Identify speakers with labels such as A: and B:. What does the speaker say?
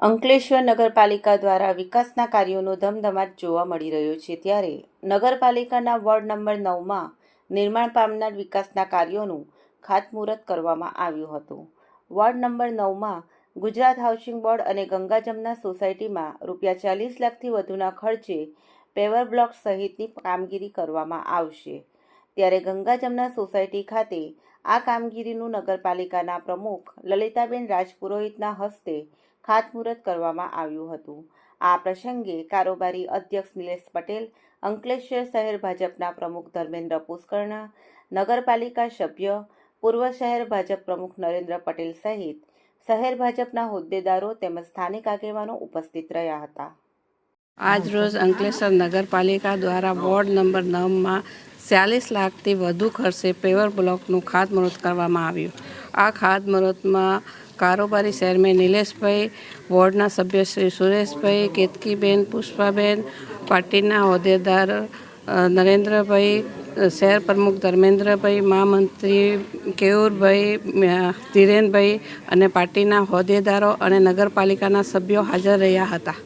A: અંકલેશ્વર નગરપાલિકા દ્વારા વિકાસના કાર્યોનો ધમધમાટ જોવા મળી રહ્યો છે ત્યારે નગરપાલિકાના વોર્ડ નંબર નવમાં નિર્માણ પામનાર વિકાસના કાર્યોનું ખાતમુહૂર્ત કરવામાં આવ્યું હતું. વોર્ડ નંબર નવમાં ગુજરાત હાઉસિંગ બોર્ડ અને ગંગા જમના સોસાયટીમાં રૂપિયા ચાલીસ લાખથી વધુના ખર્ચે પેવર બ્લોક સહિતની કામગીરી કરવામાં આવશે. ત્યારે ગંગા જમના સોસાયટી ખાતે આ કામગીરીનું નગરપાલિકાના પ્રમુખ લલિતાબેન રાજપુરોહિતના હસ્તે ખાતમુહૂર્ત કરવામાં આવ્યું હતું. આ પ્રસંગે કારોબારી અધ્યક્ષ નિલેશ પટેલ, અંકલેશ્વર શહેર ભાજપના પ્રમુખ ધર્મેન્દ્ર પુષ્કર્ણ, નગરપાલિકા સભ્ય, પૂર્વ શહેર ભાજપ પ્રમુખ નરેન્દ્ર પટેલ સહિત શહેર ભાજપના હોદ્દેદારો તેમજ સ્થાનિક આગેવાનો ઉપસ્થિત રહ્યા હતા.
B: આજરોજ અંકલેશ્વર નગરપાલિકા દ્વારા વોર્ડ નંબર નવમાં ચાલીસ લાખથી વધુ ખર્ચે પેવર બ્લોકનું ખાતમુહૂર્ત કરવામાં આવ્યું. આ ખાતમુહૂર્તમાં કારોબારી ચેરમેન નિલેશભાઈ, વોર્ડના સભ્ય શ્રી સુરેશભાઈ, કેતકીબેન, પુષ્પાબેન, પાર્ટીના હોદ્દેદાર નરેન્દ્રભાઈ શહેર પ્રમુખ ધર્મેન્દ્રભાઈ મહામંત્રી કેયુરભાઈ ધીરેનભાઈ અને પાર્ટીના હોદ્દેદારો અને નગરપાલિકાના સભ્યો હાજર રહ્યા હતા.